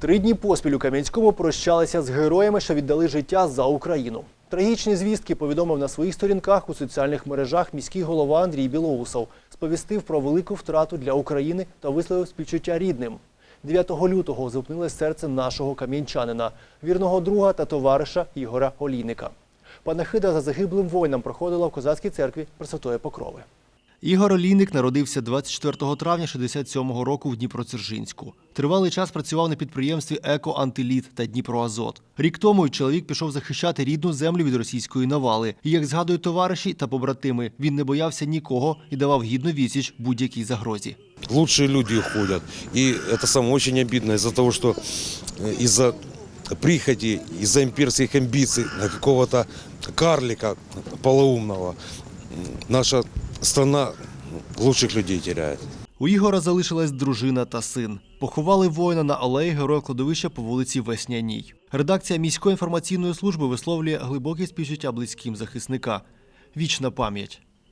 Три дні поспіль у Кам'янському прощалися з героями, що віддали життя за Україну. Трагічні звістки повідомив на своїх сторінках у соціальних мережах міський голова Андрій Білоусов. Сповістив про велику втрату для України та висловив співчуття рідним. 9 лютого зупинилось серце нашого кам'янчанина, вірного друга та товариша Ігора Олійника. Панахида за загиблим воїном проходила в козацькій церкві Пресвятої Покрови. Ігор Олійник народився 24 травня 67-го року в Дніпродзержинську. Тривалий час працював на підприємстві Еко Антиліт та Дніпроазот. Рік тому чоловік пішов захищати рідну землю від російської навали. І як згадують товариші та побратими, він не боявся нікого і давав гідну відсіч будь-якій загрозі. лучшие люди уходят. И это самое очень обидно из-за того, что э, из-за прихоти, из-за имперских амбиций на какого-то карлика полоумного наша страна лучших людей теряє. У Ігора залишилась дружина та син. Поховали воїна на алеї героя кладовища по вулиці Весняній. Редакція міської інформаційної служби висловлює глибоке співчуття близьким захисника. Вічна пам'ять.